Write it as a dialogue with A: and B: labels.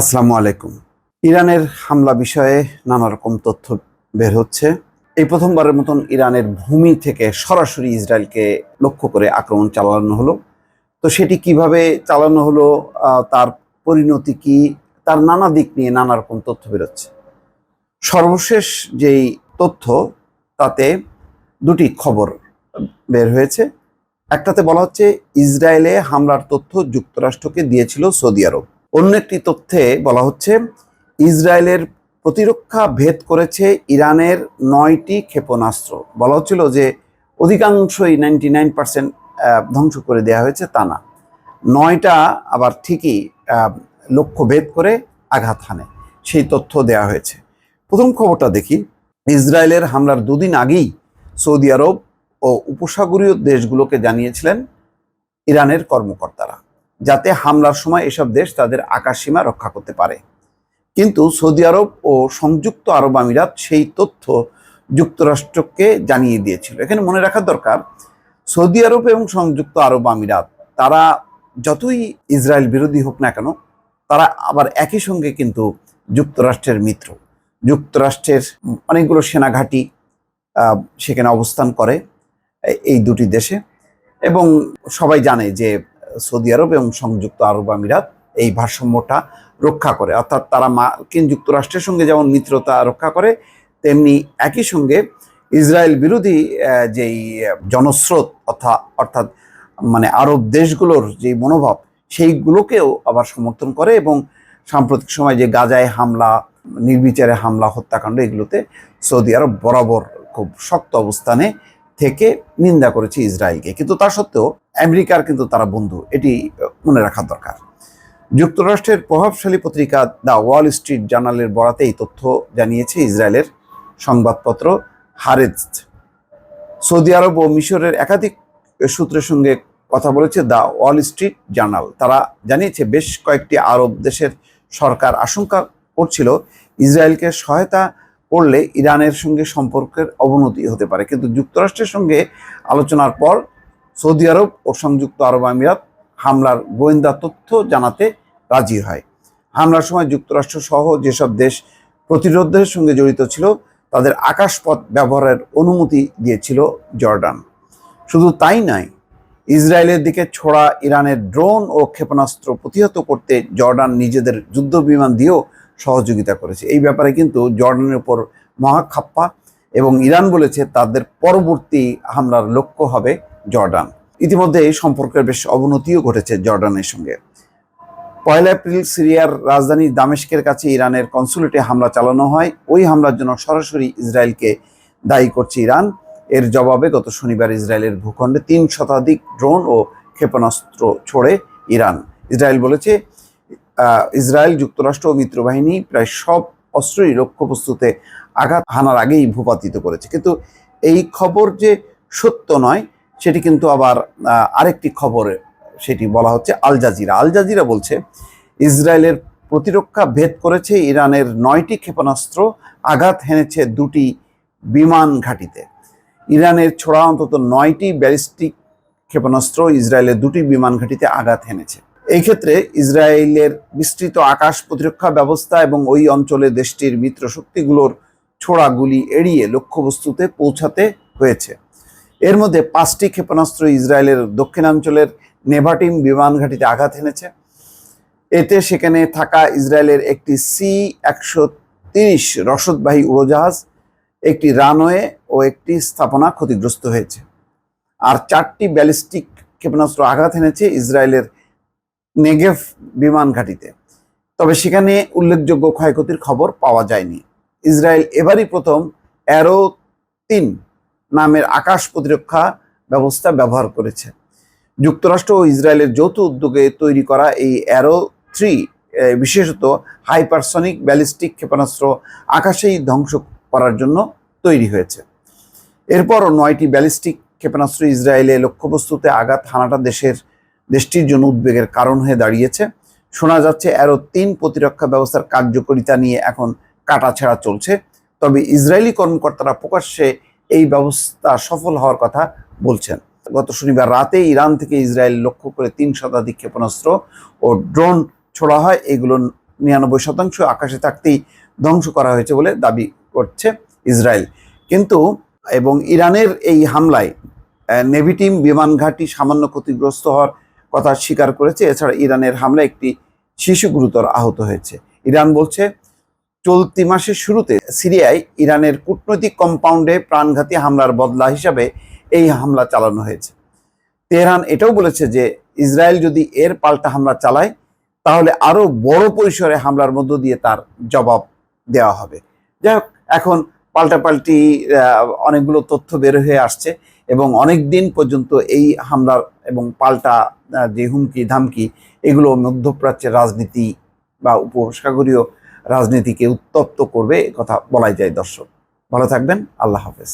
A: আসসালামু আলাইকুম। ইরানের হামলা বিষয়ে নানা রকম তথ্য বের হচ্ছে। এই প্রথমবারের মতন ইরানের ভূমি থেকে সরাসরি ইসরায়েলকে লক্ষ্য করে আক্রমণ চালানো হলো। তো সেটি কীভাবে চালানো হলো তার পরিণতি কি, তার নানা দিক নিয়ে নানা রকম তথ্য বেরোচ্ছে সর্বশেষ যেই তথ্য, তাতে দুটি খবর বের হয়েছে। একটাতে বলা হচ্ছে, ইসরায়েলে হামলার তথ্য যুক্তরাষ্ট্রকে দিয়েছিল সৌদি আরব। অন্য একটি তথ্যে বলা হচ্ছে, ইসরায়েলের প্রতিরক্ষা ভেদ করেছে ইরানের নয়টি ক্ষেপণাস্ত্র। বলা হচ্ছিল যে অধিকাংশই নাইনটি নাইন পার্সেন্ট ধ্বংস করে দেওয়া হয়েছে তা না। নয়টা আবার ঠিকই লক্ষ্য ভেদ করে আঘাত হানে। সেই তথ্য দেওয়া হয়েছে। প্রথম খবরটা দেখি, ইসরায়েলের হামলার দুদিন আগেই সৌদি আরব ও উপসাগরীয় দেশগুলোকে জানিয়েছিলেন ইরানের কর্মকর্তারা। যাতে হামলার সময় এসব দেশ তাদের আকাশসীমা রক্ষা করতে পারে। কিন্তু সৌদি আরব ও সংযুক্ত আরব আমিরাত সেই তথ্য যুক্তরাষ্ট্রকে জানিয়ে দিয়েছিল। এখানে মনে রাখার দরকার, সৌদি আরব এবং সংযুক্ত আরব আমিরাত, তারা যতই ইসরায়েল বিরোধী হোক না কেন, তারা আবার একই সঙ্গে কিন্তু যুক্তরাষ্ট্রের মিত্র। যুক্তরাষ্ট্রের অনেকগুলো সেনাঘাঁটি সেখানে অবস্থান করে এই দুটি দেশে এবং সবাই জানে যে সৌদি আরব এবং সংযুক্ত আরব আমিরাত এই ভারসাম্যটা রক্ষা করে। অর্থাৎ তারা মার্কিন যুক্তরাষ্ট্রের সঙ্গে যেমন মিত্রতা রক্ষা করে, তেমনি একই সঙ্গে ইসরায়েল বিরোধী যেই জনস্রোত অর্থাৎ অর্থাৎ মানে আরব দেশগুলোর যে মনোভাব, সেইগুলোকেও আবার সমর্থন করে এবং সাম্প্রতিক সময় যে গাজায় হামলা, নির্বিচারে হামলা, হত্যাকাণ্ড, এগুলোতে সৌদি আরব বরাবর খুব শক্ত অবস্থানে থেকে নিন্দা করেছে ইসরায়েলকে। কিন্তু তা সত্ত্বেও আমেরিকার কিন্তু তারা বন্ধু, এটি মনে রাখা দরকার। যুক্তরাষ্ট্রের প্রভাবশালী পত্রিকা দ্য ওয়াল স্ট্রিট জার্নালের বরাতে এই তথ্য জানিয়েছে ইসরায়েলের সংবাদপত্র হারেজ সৌদি আরব ও মিশরের একাধিক সূত্রের সঙ্গে কথা বলেছে দ্য ওয়াল স্ট্রিট জার্নাল। তারা জানিয়েছে, বেশ কয়েকটি আরব দেশের সরকার আশঙ্কা করছিল ইসরায়েলকে সহায়তা করলে ইরানের সঙ্গে সম্পর্কের অবনতি হতে পারে। কিন্তু যুক্তরাষ্ট্রের সঙ্গে আলোচনার পর সৌদি আরব ও সংযুক্ত আরব আমিরাত হামলার গোয়েন্দা তথ্য জানাতে রাজি হয়। হামলার সময় যুক্তরাষ্ট্র সহ যেসব দেশ প্রতিরোধের সঙ্গে জড়িত ছিল, তাদের আকাশপথ ব্যবহারের অনুমতি দিয়েছিল জর্ডান। শুধু তাই নয়, ইসরায়েলের দিকে ছোড়া ইরানের ড্রোন ও ক্ষেপণাস্ত্র প্রতিহত করতে জর্ডান নিজেদের যুদ্ধ বিমান দিয়েও সহযোগিতা করেছে। এই ব্যাপারে কিন্তু জর্ডানের উপর মহাখাপ্পা এবং ইরান বলেছে তাদের পরবর্তী হামলার লক্ষ্য হবে জর্ডান। ইতিমধ্যে এই সম্পর্কের বেশ অবনতিও ঘটেছে জর্ডানের সঙ্গে। পয়লা এপ্রিল সিরিয়ার রাজধানী দামেস্কের কাছে ইরানের কনসুলেটে হামলা চালানো হয়। ওই হামলার জন্য সরাসরি ইসরায়েলকে দায়ী করছে ইরান। এর জবাবে গত শনিবার ইসরায়েলের ভূখণ্ডে তিন শতাধিক ড্রোন ও ক্ষেপণাস্ত্র ছোড়ে ইরান। ইসরায়েল বলেছে ইসরায়েল যুক্তরাষ্ট্র ও মিত্রবাহিনী প্রায় সব অস্ত্রই লক্ষ্যবস্তুতে আঘাত হানার আগেই ভূপাতিত করেছে। কিন্তু এই খবর যে সত্য নয়, সেটি কিন্তু আবার আরেকটি খবরে, সেটি বলা হচ্ছে আল জাজিরা। আল জাজিরা বলছে, ইসরায়েলের প্রতিরক্ষা ভেদ করেছে ইরানের নয়টি ক্ষেপণাস্ত্র, আঘাত হেনেছে দুটি বিমান ঘাঁটিতে। ইরানের ছোড়া অন্তত নয়টি ব্যালিস্টিক ক্ষেপণাস্ত্র, ইসরায়েলের দুটি বিমান ঘাঁটিতে আঘাত হেনেছে। এই ক্ষেত্রে ইসরায়েলের বিস্তৃত আকাশ প্রতিরক্ষা ব্যবস্থা এবং ওই অঞ্চলে দেশটির মিত্র শক্তিগুলোর ছোড়া গুলি এড়িয়ে লক্ষ্যবস্তুতে পৌঁছাতে হয়েছে। এর মধ্যে পাঁচটি ক্ষেপণাস্ত্র ইসরায়েলের দক্ষিণাঞ্চলের নেভাটিম বিমান ঘাঁটিতে আঘাত এনেছে। এতে সেখানে থাকা ইসরায়েলের একটি সি একশো তিরিশ রসদবাহী উড়োজাহাজ, একটি রানওয়ে ও একটি স্থাপনা ক্ষতিগ্রস্ত হয়েছে। আর চারটি ব্যালিস্টিক ক্ষেপণাস্ত্র আঘাত এনেছে ইসরায়েলের নেগেভ বিমান ঘাঁটিতে। তবে সেখানে উল্লেখযোগ্য ক্ষয়ক্ষতির খবর পাওয়া যায়নি। ইসরায়েল এবারই প্রথম অ্যারো তিন নামের আকাশ প্রতিরক্ষা ব্যবস্থা ব্যবহার করেছে। যুক্তরাষ্ট্র ও ইসরায়েলের যৌথ উদ্যোগে তৈরি করা এই অ্যারো থ্রি বিশেষত হাইপারসনিক ব্যালিস্টিক ক্ষেপণাস্ত্র আকাশেই ধ্বংস করার জন্য তৈরি হয়েছে। এরপরও নয়টি ব্যালিস্টিক ক্ষেপণাস্ত্র ইসরায়েলে লক্ষ্যবস্তুতে আঘাত, হানাটা দেশের দেশটির জন্য উদ্বেগের কারণ হয়ে দাঁড়িয়েছে। শোনা যাচ্ছে অ্যারো তিন প্রতিরক্ষা ব্যবস্থার কার্যকারিতা নিয়ে এখন কাটাছেড়া চলছে। তবে ইসরায়েলি কর্মকর্তারা প্রকাশ্যে এই ব্যবস্থা সফল হওয়ার কথা বলছেন। গত শনিবার রাতে ইরান থেকে ইসরায়েল লক্ষ্য করে তিন শতাধিক ক্ষেপণাস্ত্র ও ড্রোন ছোড়া হয়। এগুলো নিরানব্বই শতাংশ আকাশে থাকতেই ধ্বংস করা হয়েছে বলে দাবি করছে ইসরায়েল। কিন্তু এবং ইরানের এই হামলায় আহ, নেভি টিম বিমান ঘাঁটি সামান্য ক্ষতিগ্রস্ত হওয়ার কথা স্বীকার করেছে। এছাড়া ইরানের হামলায় একটি শিশু গুরুতর আহত হয়েছে। ইরান বলছে, চলতি মাসের শুরুতে সিরিয়ায় ইরানের কূটনৈতিক কম্পাউন্ডে প্রাণঘাতী হামলার বদলা হিসাবে এই হামলা চালানো হয়েছে। তেহরান এটাও বলেছে যে, ইসরায়েল যদি এর পাল্টা হামলা চালায়, তাহলে আরও বড় পরিসরে হামলার মধ্য দিয়ে তার জবাব দেওয়া হবে। যাই হোক, এখন পাল্টাপাল্টি অনেকগুলো তথ্য বের হয়ে আসছে। এবং অনেক দিন পর্যন্ত এই হামলার এবং পাল্টা যে হুমকি, ধামকি, এগুলো মধ্যপ্রাচ্যের রাজনীতি বা উপসাগরীয় রাজনীতিকে উত্তপ্ত করবে কথা বলাই যায় দর্শক। ভালো থাকবেন, আল্লাহ হাফেজ।